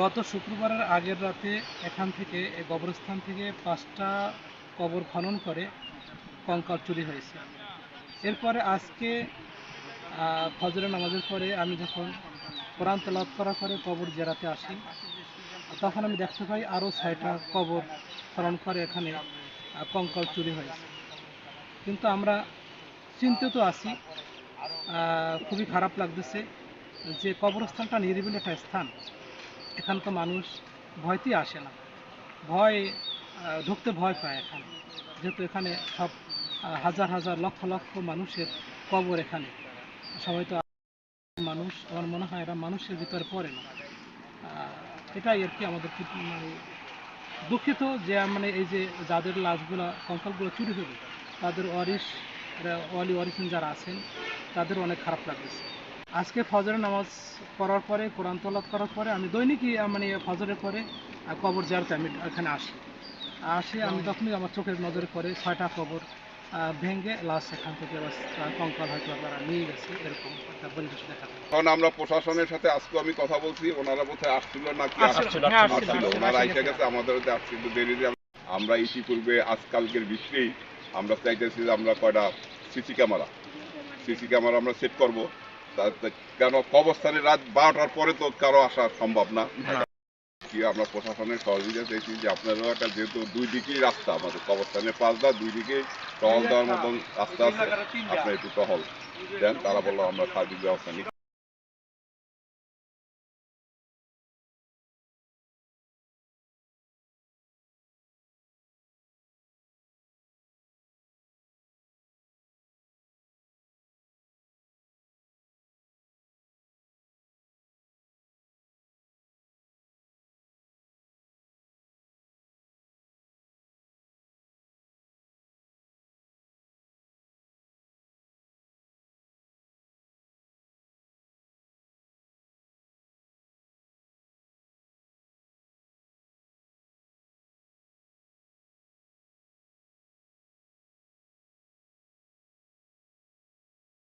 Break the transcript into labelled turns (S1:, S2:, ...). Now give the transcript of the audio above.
S1: গত শুক্রবারের আগের রাতে এখান থেকে এই কবরস্থান থেকে পাঁচটা কবর খনন করে কঙ্কাল চুরি হয়েছে। এরপরে আজকে ফজরের নামাজের পরে আমি যখন কোরআন তেলাওয়াত করার পরে কবর জেরাতে আসি, তখন আমি দেখতে পাই আরও ছয়টা কবর খনন করে এখানে কঙ্কাল চুরি হয়েছে। কিন্তু আমরা চিন্তিত আছি খুবই খারাপ লাগতেছে যে কবরস্থানটা নিরিবিলি একটা স্থান। এখানে তো মানুষ ভয়তেই আসে না। ভয় ঢুকতে ভয় পায় এখানে। যেহেতু এখানে সব হাজার হাজার লক্ষ লক্ষ মানুষের কবর এখানে। সবাই তো মানুষ, আমার মনে হয় এরা মানুষের ভিতরে পড়ে না। এটাই আর কি আমাদের মানে দুঃখিত যে মানে এই যে যাদের লাশগুলো, কঙ্কালগুলো চুরি হলো, তাদের ওয়ারিশ অলি ওয়ারিসিন যারা আছেন, তাদের অনেক খারাপ লাগতেছে। আজকে ফজরের নামাজ পড়ার পরে কোরআন তলাত করার পরে আমি দৈনিকই মানে ফজরের পরে কবর জারতে আমি এখানে আসি আসে আমি তখনই আমার চোখের নজরে পড়ে ছয়টা কবর ভেঙে লাশ এখান থেকে কঙ্কাল হয়তো তারা নিয়ে গেছে এরকম একটা পরিবেশ দেখা।
S2: এখন আমরা প্রশাসনের সাথে আজকে আমি কথা বলছি ওনারা বোধহয় আসছিল না কি
S1: আসছিল, হ্যাঁ, আসছিল,
S2: আসছিল
S1: আসছিল,
S2: ওনারা
S1: আসছিল।
S2: এসে গেছে আমাদের হতে আসছে একটু দেরি দিয়ে আমরা ইতিপূর্বে আজকালকের বৃষ্টি আমরা চাইতেছি যে আমরা কয়টা সিসি ক্যামেরা সিসি ক্যামেরা আমরা সেট করব কেন কবস্থানে রাত বারোটার পরে তো কারও আসা সম্ভব না। কি আমরা প্রশাসনের সহযোগিতা চাইছি যে আপনারাও একটা যেহেতু দুই দিকেই রাস্তা আমাদের কবরস্থানের পাশটা দুই দিকেই টহল দেওয়ার মতন রাস্তা আছে। আপনার একটু টহল দেন, তারা বলল আমরা সার্বিক ব্যবস্থা নিই